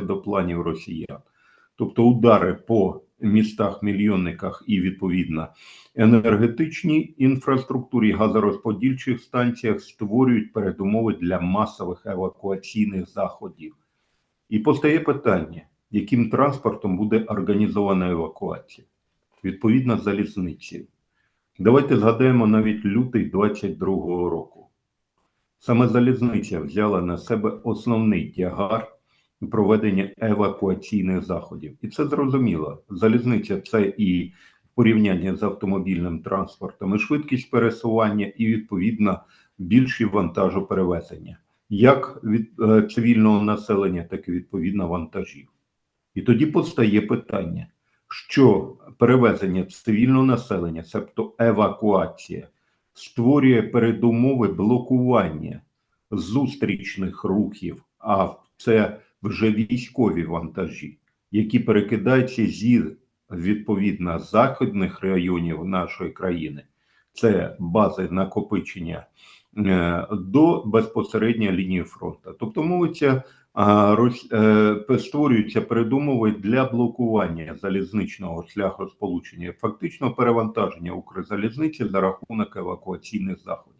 до планів росіян. Тобто удари по містах-мільйонниках і відповідно енергетичній інфраструктурі, газорозподільчих станціях створюють передумови для масових евакуаційних заходів. І постає питання, яким транспортом буде організована евакуація? Відповідно, залізницею. Давайте згадаємо навіть лютий 22-го року. Саме залізниця взяла на себе основний тягар проведення евакуаційних заходів. І це зрозуміло. Залізниця це і порівняння з автомобільним транспортом, і швидкість пересування, і відповідно більші вантажоперевезення, як від е, цивільного населення, так і відповідно вантажів. І тоді постає питання, що перевезення цивільного населення, тобто евакуація, створює передумови блокування зустрічних рухів, а це вже військові вантажі, які перекидаються зі відповідно західних районів нашої країни, це бази накопичення е, до безпосередньо лінії фронту. Тобто мовиться, е, створюються передумови для блокування залізничного шляху сполучення, фактично перевантаження Укрзалізниці за рахунок евакуаційних заходів.